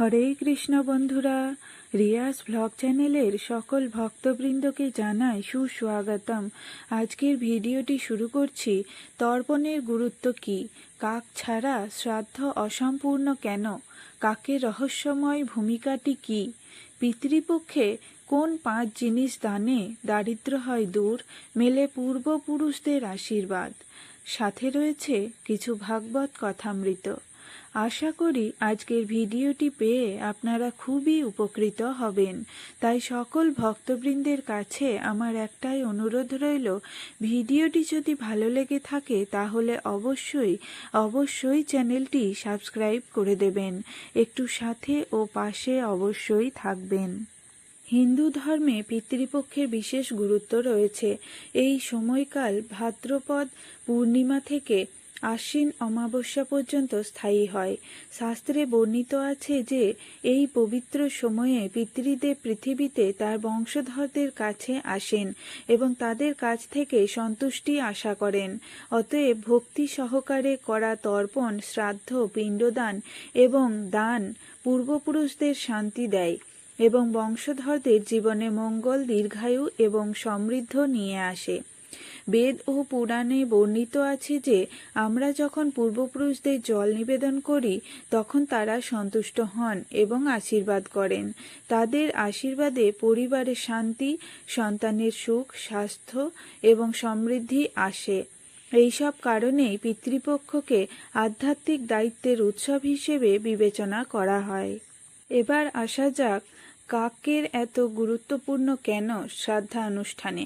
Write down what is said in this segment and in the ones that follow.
হরে কৃষ্ণ বন্ধুরা রিয়াস ভ্লগ চ্যানেলের সকল ভক্তবৃন্দকে জানাই সুস্বাগতম। আজকের ভিডিওটি শুরু করছি, তর্পণের গুরুত্ব কি? কাক ছাড়া শ্রাদ্ধ অসম্পূর্ণ কেন? কাকের রহস্যময় ভূমিকাটি কি? পিতৃপক্ষে কোন পাঁচ জিনিস দানে দারিদ্র হয় দূর, মেলে পূর্বপুরুষদের আশীর্বাদ? সাথে রয়েছে কিছু ভাগবত কথামৃত। আশা করি আজকের ভিডিওটি পেয়ে আপনারা খুবই উপকৃত হবেন। তাই সকল ভক্তবৃন্দের কাছে আমার একটাই অনুরোধ রইল, ভিডিওটি যদি ভালো লেগে থাকে তাহলে অবশ্যই অবশ্যই চ্যানেলটি সাবস্ক্রাইব করে দেবেন। একটু সাথে ও পাশে অবশ্যই থাকবেন। হিন্দু ধর্মে পিতৃপক্ষের বিশেষ গুরুত্ব রয়েছে। এই সময়কাল ভাদ্রপদ পূর্ণিমা থেকে আশ্বিন অমাবস্যা পর্যন্ত স্থায়ী হয়। শাস্ত্রে বর্ণিত আছে যে, এই পবিত্র সময়ে পিতৃদেব পৃথিবীতে তার বংশধরদের কাছে আসেন এবং তাদের কাছ থেকে সন্তুষ্টি আশা করেন। অতএব ভক্তি সহকারে করা তর্পণ, শ্রাদ্ধ, পিণ্ডদান এবং দান পূর্বপুরুষদের শান্তি দেয় এবং বংশধরদের জীবনে মঙ্গল, দীর্ঘায়ু এবং সমৃদ্ধ নিয়ে আসে। বেদ ও পুরাণে বর্ণিত আছে যে, আমরা যখন পূর্বপুরুষদের জল নিবেদন করি, তখন তারা সন্তুষ্ট হন এবং আশীর্বাদ করেন। তাদের আশীর্বাদে পরিবারে শান্তি, সন্তানের সুখ, স্বাস্থ্য এবং সমৃদ্ধি আসে। এইসব কারণেই পিতৃপক্ষকে আধ্যাত্মিক দায়িত্বের উৎসব হিসেবে বিবেচনা করা হয়। এবার আসা যাক কাকের এত গুরুত্বপূর্ণ কেন শ্রাদ্ধা অনুষ্ঠানে।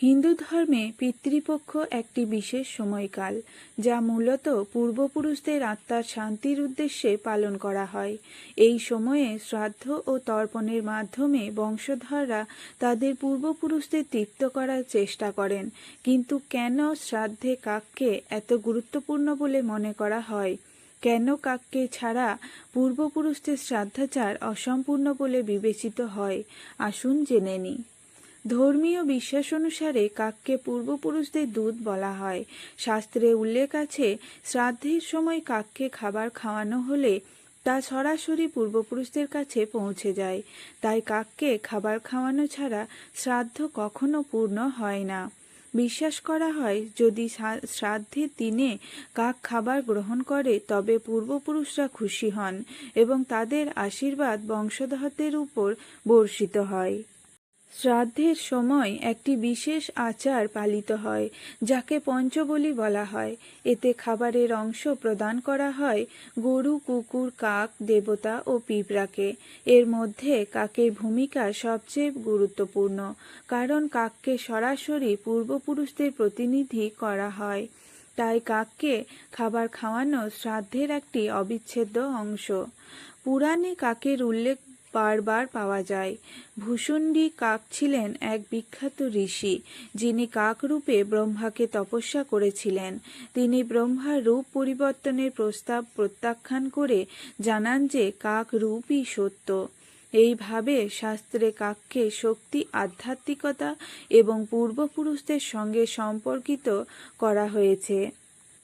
হিন্দু ধর্মে পিতৃপক্ষ একটি বিশেষ সময়কাল, যা মূলত পূর্বপুরুষদের আত্মার শান্তির উদ্দেশ্যে পালন করা হয়। এই সময়ে শ্রাদ্ধ ও তর্পণের মাধ্যমে বংশধররা তাদের পূর্বপুরুষদের তৃপ্ত করার চেষ্টা করেন। কিন্তু কেন শ্রাদ্ধে কাককে এত গুরুত্বপূর্ণ বলে মনে করা হয়? কেন কাককে ছাড়া পূর্বপুরুষদের শ্রাদ্ধাচার অসম্পূর্ণ বলে বিবেচিত হয়? আসুন জেনে নিই। ধর্মীয় বিশ্বাস অনুসারে কাককে পূর্বপুরুষদের দুধ বলা হয়। শাস্ত্রে উল্লেখ আছে, শ্রাদ্ধের সময় কাককে খাবার খাওয়ানো হলে তা সরাসরি পূর্বপুরুষদের কাছে পৌঁছে যায়। তাই কাককে খাবার খাওয়ানো ছাড়া শ্রাদ্ধ কখনো পূর্ণ হয় না। বিশ্বাস করা হয়, যদি শ্রাদ্ধের দিনে কাক খাবার গ্রহণ করে, তবে পূর্বপুরুষরা খুশি হন এবং তাদের আশীর্বাদ বংশধরদের উপর বর্ষিত হয়। শ্রাদ্ধের সময় একটি বিশেষ আচার পালিত হয়, যাকে পঞ্চবলি বলা হয়। এতে খাবারের অংশ প্রদান করা হয় গরু, কুকুর, কাক, দেবতা ও পিঁপড়াকে। এর মধ্যে কাকের ভূমিকা সবচেয়ে গুরুত্বপূর্ণ, কারণ কাককে সরাসরি পূর্বপুরুষদের প্রতিনিধি করা হয়। তাই কাককে খাবার খাওয়ানো শ্রাদ্ধের একটি অবিচ্ছেদ্য অংশ। পুরাণে কাকের উল্লেখ বারবার পাওয়া যায়। ভূষণ্ডী কাক ছিলেন এক বিখ্যাত ঋষি, যিনি কাকরূপে ব্রহ্মাকে তপস্যা করেছিলেন। তিনি ব্রহ্মার রূপ পরিবর্তনের প্রস্তাব প্রত্যাখ্যান করে জানান যে কাক রূপই সত্য। এইভাবে শাস্ত্রে কাককে শক্তি, আধ্যাত্মিকতা এবং পূর্বপুরুষদের সঙ্গে সম্পর্কিত করা হয়েছে।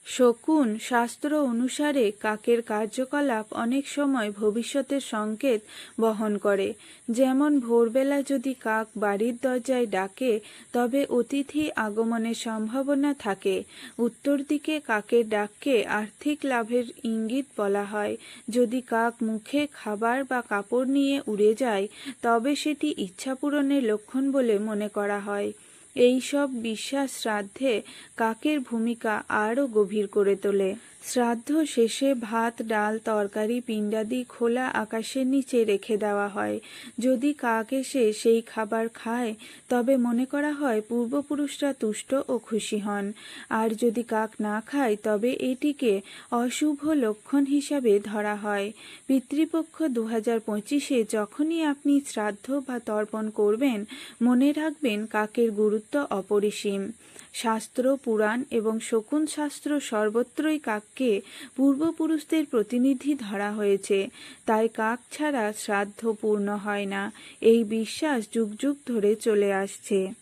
শকুন শাস্ত্র অনুসারে কাকের কার্যকলাপ অনেক সময় ভবিষ্যতের সংকেত বহন করে। যেমন ভোরবেলা যদি কাক বাড়ির দরজায় ডাকে, তবে অতিথি আগমনের সম্ভাবনা থাকে। উত্তর দিকে কাকের ডাককে আর্থিক লাভের ইঙ্গিত বলা হয়। যদি কাক মুখে খাবার বা কাপড় নিয়ে উড়ে যায়, তবে সেটি ইচ্ছা পূরণের লক্ষণ বলে মনে করা হয়। এই সব বিশ্বাস শ্রাদ্ধে কাকের ভূমিকা আরও গভীর করে তোলে। শ্রাদ্ধ শেষে ভাত, ডাল, তরকারি, পিণ্ডাদি খোলা আকাশের নিচে রেখে দেওয়া হয়। যদি কাক এসে সেই খাবার খায়, তবে মনে করা হয় পূর্বপুরুষরা তুষ্ট ও খুশি হন। আর যদি কাক না খায়, তবে এটিকে অশুভ লক্ষণ হিসাবে ধরা হয়। পিতৃপক্ষ দু হাজার পঁচিশে যখনই আপনি শ্রাদ্ধ বা তর্পণ করবেন, মনে রাখবেন কাকের গুরুত্ব অপরিসীম। শাস্ত্র, পুরাণ এবং শকুন শাস্ত্র সর্বত্রই কাককে পূর্বপুরুষদের প্রতিনিধি ধরা হয়েছে। তাই কাক ছাড়া শ্রাদ্ধ পূর্ণ হয় না। এই বিশ্বাস যুগ যুগ ধরে চলে আসছে।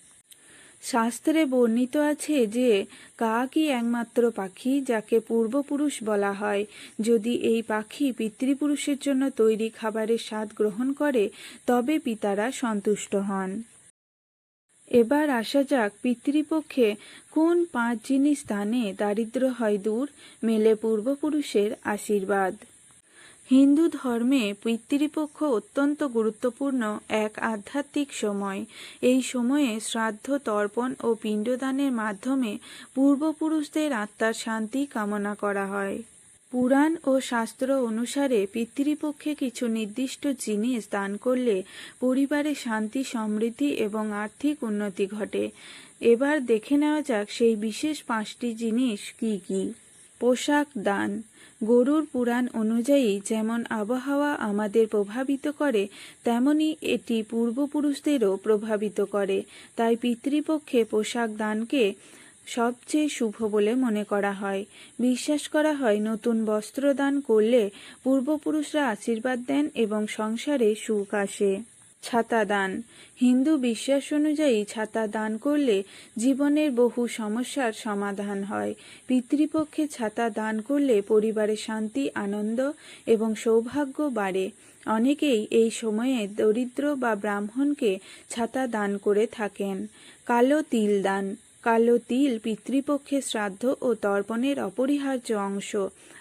শাস্ত্রে বর্ণিত আছে যে, কাকই একমাত্র পাখি যাকে পূর্বপুরুষ বলা হয়। যদি এই পাখি পিতৃপুরুষের জন্য তৈরি খাবারের স্বাদ গ্রহণ করে, তবে পিতারা সন্তুষ্ট হন। এবার আসা যাক পিতৃপক্ষে কোন পাঁচ জিনিস দানে দারিদ্র হয় দূর, মেলে পূর্বপুরুষের আশীর্বাদ। হিন্দু ধর্মে পিতৃপক্ষ অত্যন্ত গুরুত্বপূর্ণ এক আধ্যাত্মিক সময়। এই সময়ে শ্রাদ্ধ, তর্পণ ও পিণ্ডদানের মাধ্যমে পূর্বপুরুষদের আত্মার শান্তি কামনা করা হয়। পুরাণ ও শাস্ত্র অনুসারে পিতৃপক্ষে কিছু নির্দিষ্ট জিনিস দান করলে পরিবারে শান্তি, সমৃদ্ধি এবং আর্থিক উন্নতি ঘটে। এবার দেখে নেওয়া যাক সেই বিশেষ পাঁচটি জিনিস কি কি। পোশাক, দান। গরুর পুরাণ অনুযায়ী যেমন আবহাওয়া আমাদের প্রভাবিত করে, তেমনি এটি পূর্বপুরুষদেরও প্রভাবিত করে। তাই পিতৃপক্ষে পোশাক দানকে সবচেয়ে শুভ বলে মনে করা হয়। বিশ্বাস করা হয় নতুন বস্ত্র দান করলে পূর্বপুরুষরা আশীর্বাদ দেন এবং সংসারে সুখ আসে। ছাতা দান। হিন্দু বিশ্বাস অনুযায়ী ছাতা দান করলে জীবনের বহু সমস্যার সমাধান হয়। পিতৃপক্ষে ছাতা দান করলে পরিবারে শান্তি, আনন্দ এবং সৌভাগ্য বাড়ে। অনেকেই এই সময়ে দরিদ্র বা ব্রাহ্মণকে ছাতা দান করে থাকেন। কালো তিল দান। কালো তিল পিতৃপক্ষে শ্রাদ্ধ ও তর্পণের অপরিহার্য অংশ।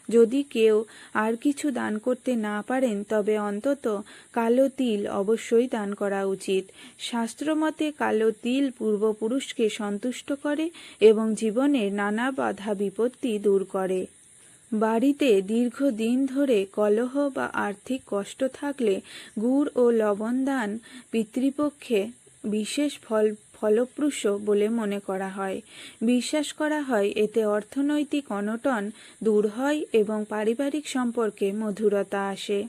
যদি কেউ আর কিছু দান করতে না পারেন, তবে অন্তত কালো তিল অবশ্যই দান করা উচিত। শাস্ত্রমতে কালো তিল পূর্বপুরুষকে সন্তুষ্ট করে এবং জীবনের নানা বাধা বিপত্তি দূর করে। বাড়িতে দীর্ঘদিন ধরে কলহ বা আর্থিক কষ্ট থাকলে গুড় ও লবণ দান পিতৃপক্ষে বিশেষ ফল ফলপ্রসূ বলে মনে করা হয়। বিশ্বাস করা হয়, এতে অর্থনৈতিক অনটন দূর হয় এবং পারিবারিক সম্পর্কে মধুরতা আসে।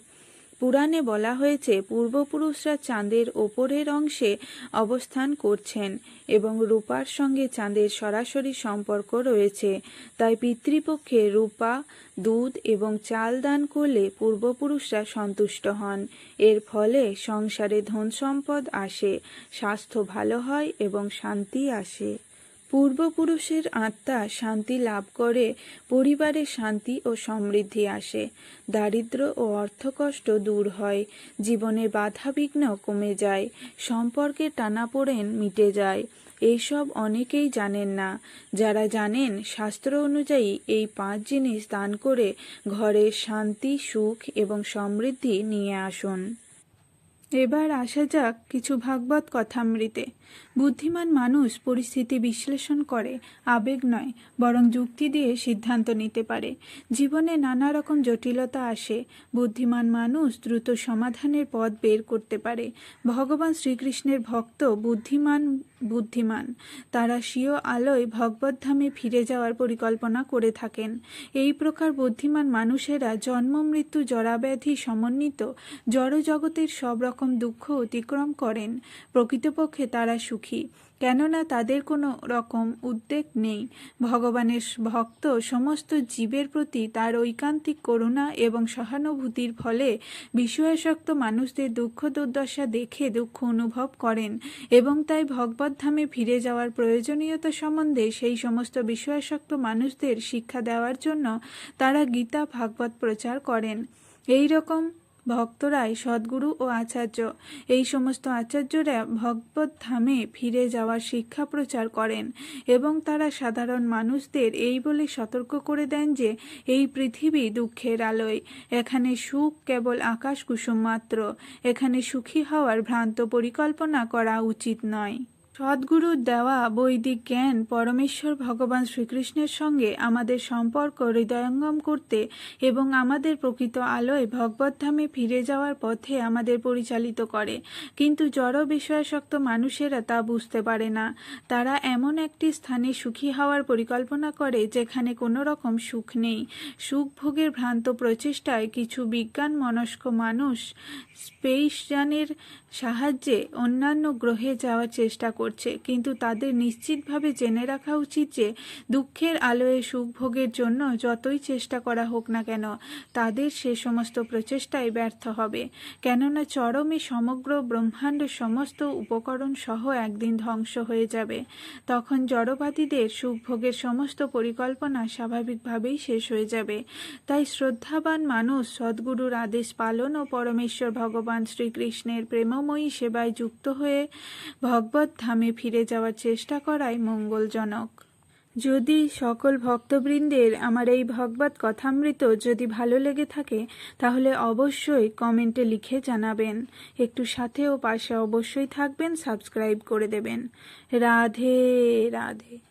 পুরাণে বলা হয়েছে, পূর্বপুরুষরা চাঁদের ওপরের অংশে অবস্থান করছেন এবং রূপার সঙ্গে চাঁদের সরাসরি সম্পর্ক রয়েছে। তাই পিতৃপক্ষে রূপা, দুধ এবং চাল দান করলে পূর্বপুরুষরা সন্তুষ্ট হন। এর ফলে সংসারে ধন সম্পদ আসে, স্বাস্থ্য ভালো হয় এবং শান্তি আসে। পূর্বপুরুষের আত্মা শান্তি লাভ করে, পরিবারে শান্তি ও সমৃদ্ধি আসে। দারিদ্র ও অর্থকষ্ট দূর হয়, জীবনে বাধাবিঘ্ন কমে যায় সম্পর্কের টানাপোড়েন মিটে যায়। এইসব অনেকেই জানেন না। যারা জানেন, শাস্ত্র অনুযায়ী এই পাঁচ জিনিস দান করে ঘরে শান্তি, সুখ এবং সমৃদ্ধি নিয়ে আসুন। এবার আসা যাক কিছু ভাগবত কথামৃতে। বুদ্ধিমান মানুষ পরিস্থিতি বিশ্লেষণ করে, আবেগ নয়, বরং যুক্তি দিয়ে সিদ্ধান্ত নিতে পারে। জীবনে নানা রকম জটিলতা আসে, বুদ্ধিমান মানুষ দ্রুত সমাধানের পথ বের করতে পারে। ভগবান শ্রীকৃষ্ণের ভক্ত বুদ্ধিমান বুদ্ধিমান, তারা স্বীয় আলোয় ভগবদ্ধামে ফিরে যাওয়ার পরিকল্পনা করে থাকেন। এই প্রকার বুদ্ধিমান মানুষেরা জন্ম, মৃত্যু, জরাব্যাধি সমন্বিত জড়জগতের সব রকম দুঃখ অতিক্রম করেন, প্রকৃতপক্ষে তারা সুখী। কেননা তাদের কোনো রকম উদ্বেগ নেই। ভগবানের ভক্ত সমস্ত জীবের প্রতি তার ঐকান্তিক করুণা এবং সহানুভূতির ফলে বিষয়াসক্ত মানুষদের দুঃখ দুর্দশা দেখে দুঃখ অনুভব করেন এবং তাই ভগবদ্ধামে ফিরে যাওয়ার প্রয়োজনীয়তা সম্বন্ধে সেই সমস্ত বিষয়াসক্ত মানুষদের শিক্ষা দেওয়ার জন্য তারা গীতা, ভাগবত প্রচার করেন। এই রকম ভক্তরাই সদ্গুরু ও আচার্য। এই সমস্ত আচার্যরা ভগবত ধামে ফিরে যাওয়ার শিক্ষা প্রচার করেন এবং তারা সাধারণ মানুষদের এই বলে সতর্ক করে দেন যে, এই পৃথিবী দুঃখের আলোয়। এখানে সুখ কেবল আকাশ কুসুম মাত্র। এখানে সুখী হওয়ার ভ্রান্ত পরিকল্পনা করা উচিত নয়। সদ্গুরুর দেওয়া বৈদিক জ্ঞান পরমেশ্বর ভগবান শ্রীকৃষ্ণের সঙ্গে আমাদের সম্পর্ক হৃদয়ঙ্গম করতে এবং আমাদের প্রকৃত আলোয় ভগবদ্ধামে ফিরে যাওয়ার পথে আমাদের পরিচালিত করে। কিন্তু জড় বিষয়াসক্ত মানুষেরা তা বুঝতে পারে না। তারা এমন একটি স্থানে সুখী হওয়ার পরিকল্পনা করে যেখানে কোনো রকম সুখ নেই। সুখ ভোগের ভ্রান্ত প্রচেষ্টায় কিছু বিজ্ঞান মনস্ক মানুষ স্পেস যানের সাহায্যে অন্যান্য গ্রহে যাওয়ার চেষ্টা করে করছে। কিন্তু তাদের নিশ্চিতভাবে জেনে রাখা উচিত যে, দুঃখের আলোয় সুখ ভোগের জন্য যতই চেষ্টা করা হোক না কেন, তাদের সে সমস্ত প্রচেষ্টায় ব্যর্থ হবে। কেননা চরমে সমগ্র ব্রহ্মাণ্ড সমস্ত উপকরণ সহ একদিন ধ্বংস হয়ে যাবে। তখন জড়বাদীদের সুখভোগের সমস্ত পরিকল্পনা স্বাভাবিকভাবেই শেষ হয়ে যাবে। তাই শ্রদ্ধাবান মানুষ, সদ্গুরুর আদেশ পালন ও পরমেশ্বর ভগবান শ্রীকৃষ্ণের প্রেমময়ী সেবায় যুক্ত হয়ে ভগবত ধামে ফিরে যাওয়ার চেষ্টা করাই মঙ্গলজনক। যদি সকল ভক্তবৃন্দের আমার এই ভগবত কথামৃত যদি ভালো লেগে থাকে, তাহলে অবশ্যই কমেন্টে লিখে জানাবেন। একটু সাথে ও পাশে অবশ্যই থাকবেন, সাবস্ক্রাইব করে দেবেন। রাধে রাধে।